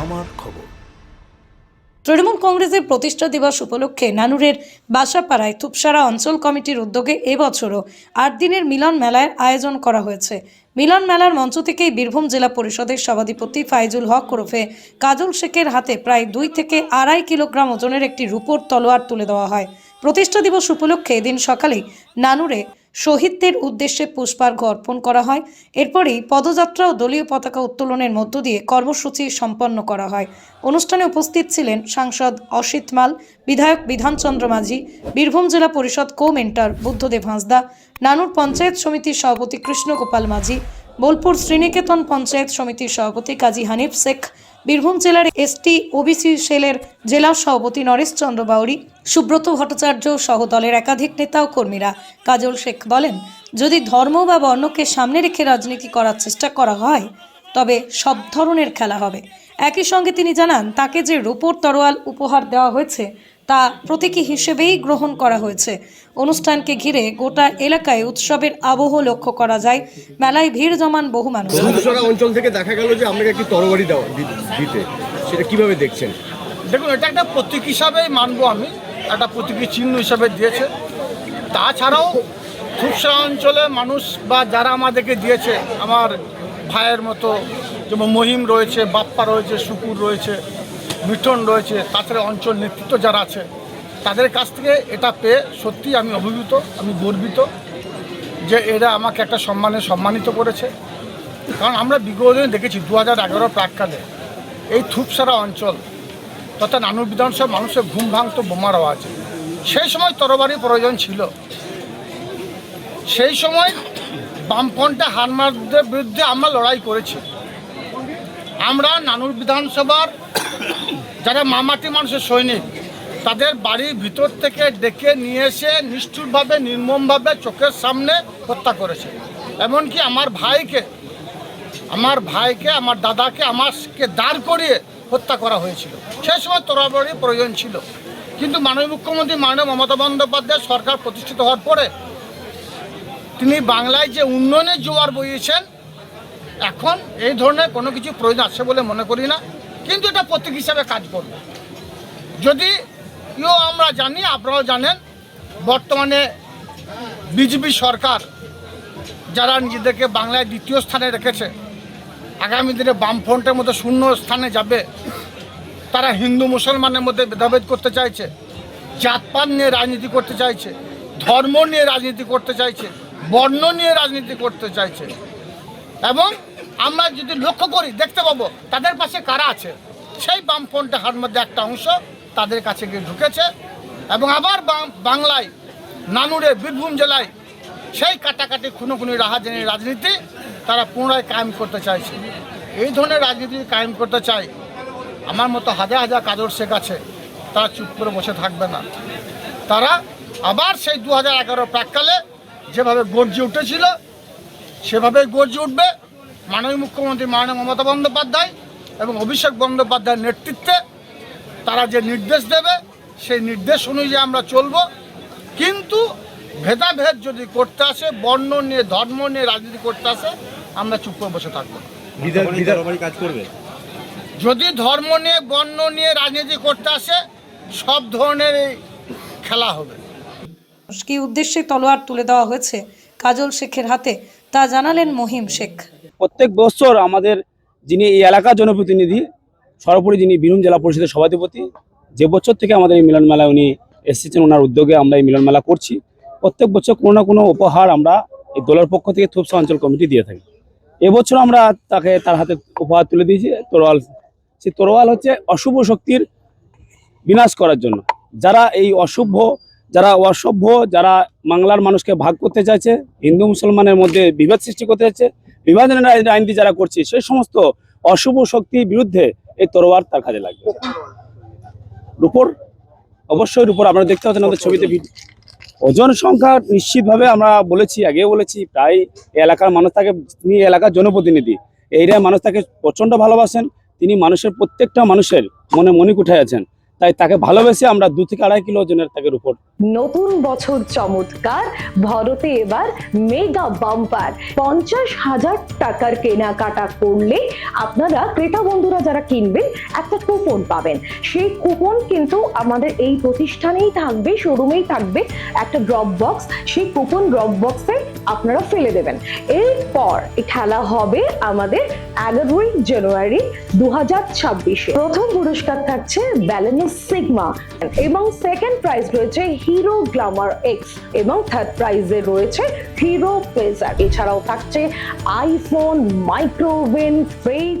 আমার খবর। তৃণমূল কংগ্রেসের প্রতিষ্ঠা দিবস উপলক্ষে নানুরের বাসাপাড়ায় থুপসারা অঞ্চল কমিটির উদ্যোগে এবছরও আট দিনের মিলন মেলার আয়োজন করা হয়েছে। মিলন মেলার মঞ্চ থেকেই বীরভূম জেলা পরিষদের সভাধিপতি ফাইজুল হক ওরফে কাজল শেখের হাতে প্রায় দুই থেকে আড়াই কিলোগ্রাম ওজনের একটি রূপোর তলোয়ার তুলে দেওয়া হয়। প্রতিষ্ঠা দিবস উপলক্ষে এদিন সকালেই নানুরে শহীদদের উদ্দেশ্যে পুষ্পার্ঘ অর্পণ করা হয়। এরপরেই পদযাত্রা ও দলীয় পতাকা উত্তোলনের মধ্য দিয়ে কর্মসূচি সম্পন্ন করা হয়। অনুষ্ঠানে উপস্থিত ছিলেন সাংসদ অসিত মাল, বিধায়ক বিধানচন্দ্র মাঝি, বীরভূম জেলা পরিষদ কো মেন্টার বুদ্ধদেব হাঁসদা, নানুর পঞ্চায়েত সমিতির সভাপতি কৃষ্ণগোপাল মাঝি, বোলপুর শ্রীনিকেতন পঞ্চায়েত সমিতির সভাপতি কাজী হানিফ শেখ, বীরভূম জেলার এসটি ওবিসি সেলের জেলা সভাপতি নরেশ চন্দ্র বাউরি সুব্রত ভট্টাচার্য সহ দলের একাধিক নেতা ও কর্মীরা। কাজল শেখ বলেন যদি ধর্ম বা বর্ণকে সামনে রেখে রাজনীতি করার চেষ্টা করা হয় তবে সব ধরনের খেলা হবে। একই সঙ্গে তিনি জানান তাকে যে রূপোর তরোয়াল উপহার দেওয়া হয়েছে তা প্রতীকী হিসেবেই গ্রহণ করা হয়েছে। অনুষ্ঠানকে ঘিরে গোটা এলাকায় উৎসবের আবহ লক্ষ্য করা যায়। মেলায় ভিড় জমান বহু মানুষ। অঞ্চল থেকে দেখা গেল যে আপনাকে একটি তরবারি দেওয়া দিতে। সেটা কীভাবে দেখছেন? দেখুন এটা একটা প্রতীক হিসাবেই মানবো আমি। একটা প্রতীকী চিহ্ন হিসাবে দিয়েছে। তাছাড়াও খুবসা অঞ্চলে মানুষ বা যারা আমাদেরকে দিয়েছে, আমার ভাইয়ের মতো যেমন মহিম রয়েছে, বাপ্পা রয়েছে, শুকুর রয়েছে, মিঠন রয়েছে, তাছাড়া অঞ্চল নেতৃত্ব যারা আছে, তাদের কাছ থেকে এটা পেয়ে সত্যি আমি অভিভূত, আমি গর্বিত যে এরা আমাকে একটা সম্মানে সম্মানিত করেছে। কারণ আমরা বিগত দেখেছি দু হাজার এগারো প্রাককালে এই থুপসারা অঞ্চল তথা নানুর বিধানসভা মানুষের ঘুম ভাঙতো, বোমার আওয়াজ। সেই সময় তরবারি প্রয়োজন ছিল। সেই সময় বামফ্রন্টে হারমারদের বিরুদ্ধে আমরা লড়াই করেছি। আমরা নানুর বিধানসভার যারা মামাটি মানুষের সৈনিক, তাদের বাড়ির ভিতর থেকে ডেকে নিয়ে এসে নিষ্ঠুরভাবে, নির্মমভাবে চোখের সামনে হত্যা করেছে। এমনকি আমার ভাইকে আমার ভাইকে, আমার দাদাকে, আমাকে দাঁড় করিয়ে হত্যা করা হয়েছিল। সেই সময় তরবারি প্রয়োজন ছিল। কিন্তু মাননীয় মুখ্যমন্ত্রী মাননীয় মমতা বন্দ্যোপাধ্যায় সরকার প্রতিষ্ঠিত হওয়ার পরে তিনি বাংলায় যে উন্নয়নের জোয়ার বইয়েছেন, এখন এই ধরনের কোনো কিছু প্রয়োজন আছে বলে মনে করি না। কিন্তু এটা প্রতীক হিসাবে কাজ করবে। যদি ইও আমরা জানি, আপনারাও জানেন, বর্তমানে বিজেপি সরকার যারা নিজেদেরকে বাংলায় দ্বিতীয় স্থানে রেখেছে আগামী দিনে বামফ্রন্টের মতো শূন্য স্থানে যাবে। তারা হিন্দু, মুসলমানের মধ্যে ভেদাভেদ করতে চাইছে। জাতপাত নিয়ে রাজনীতি করতে চাইছে। ধর্ম নিয়ে রাজনীতি করতে চাইছে। বর্ণ নিয়ে রাজনীতি করতে চাইছে। এবং আমরা যদি লক্ষ্য করি, দেখতে পাবো তাদের পাশে কারা আছে? সেই বামফ্রন্টে হার মধ্যে একটা অংশ তাদের কাছে গিয়ে ঢুকেছে। এবং আবার বাংলায়, নানুরে, বীরভূম জেলায় সেই কাটাকাটি খুনোখুনি, রাহাজানি রাজনীতি তারা পুনরায় কায়েম করতে চাইছে। এই ধরনের রাজনীতি কায়েম করতে চাই আমার মতো হাজার হাজার কাজর শেখ আছে, তারা চুপ করে বসে থাকবে না। তারা আবার সেই দু হাজার এগারো প্রাককালে যেভাবে গর্জে উঠেছিল, সেভাবে গর্জে উঠবে মাননীয় মুখ্যমন্ত্রী মাননীয় মমতা বন্দ্যোপাধ্যায় এবং অভিষেক বন্দ্যোপাধ্যায়ের নেতৃত্বে। তারা যে নির্দেশ দেবে, সেই নির্দেশ অনুযায়ী আমরা চলব। কিন্তু ভেদাভেদ যদি করতে আসে বর্ণ নিয়ে ধর্ম নিয়ে রাজনীতি করতে আসে আমরা চুপ করে বসে থাকব। কাজ করবে। যদি ধর্ম নিয়ে বর্ণ নিয়ে রাজনীতি করতে আসে সব ধরনের খেলা হবে। কি উদ্দেশ্যে তলোয়ার তুলে দেওয়া হয়েছে কাজল শেখের হাতে তা জানালেন মহিম শেখ। প্রত্যেক বছর আমাদের যিনি এই এলাকার জনপ্রতিনিধি সর্বোপরি যিনি বীরভূম জেলা পরিষদের সভাধিপতি যে বছর থেকে আমাদের এই মিলন মেলায় উনি এসেছেন ওনার উদ্যোগে আমরা এই মিলন মেলা করছি। প্রত্যেক বছর কোনো না কোনো উপহার আমরা এই দলের পক্ষ থেকে থুপসা অঞ্চল কমিটি দিয়ে থাকি। এবছর আমরা তাকে তার হাতে উপহার তুলে দিয়েছি, তরোয়াল। সেই তরোয়াল হচ্ছে অশুভ শক্তির বিনাশ করার জন্য। যারা এই অশুভ, যারা অসভ্য, যারা বাংলার মানুষকে ভাগ করতে চাইছে, হিন্দু মুসলমানের মধ্যে বিভেদ সৃষ্টি করতে চাইছে বিভাজনের আইন- আইনটি যারা করছে সেই সমস্ত অশুভ শক্তির বিরুদ্ধে এই তরোয়ার তার কাজে লাগবে। রূপর, অবশ্যই রূপর, আপনারা দেখতে পাচ্ছেন আমাদের ছবিতে ওজন সংখ্যা নিশ্চিতভাবে আমরা বলেছি, আগেও বলেছি, প্রায় এলাকার মানুষ তাকে তিনি এলাকার জনপ্রতিনিধি। এই এরিয়ার মানুষ তাকে প্রচণ্ড ভালোবাসেন, তিনি মানুষের প্রত্যেকটা মানুষের মনে উঠে আছেন। তাই তাকে ভালোবেসে আমরা দু থেকে আড়াই কিলো ওজনের তাকে উপর নতুন বছর চমৎকার, ভরতে এবার মেগা বাম্পার পঞ্চাশ হাজার টাকার কেনাকাটা করলে আপনারা ক্রেতা বন্ধুরা যারা কিনবেন, একটা কুপন পাবেন। সেই কুপন কিন্তু আমাদের এই প্রতিষ্ঠানেই থাকবে শোরুমেই থাকবে, একটা ড্রপ বক্স সেই কুপন ড্রপ বক্সে আপনারা ফেলে দেবেন। এরপর খেলা হবে আমাদের এগারোই জানুয়ারি দু হাজার ছাব্বিশে। প্রথম পুরস্কার থাকছে ব্যালেন্স সিগমা এবং সেকেন্ড প্রাইজ রয়েছে হিরো গ্লামার এক্স এবং থার্ড প্রাইজে রয়েছে হিরো প্লেজার এছাড়াও থাকছে iPhone micro oven fridge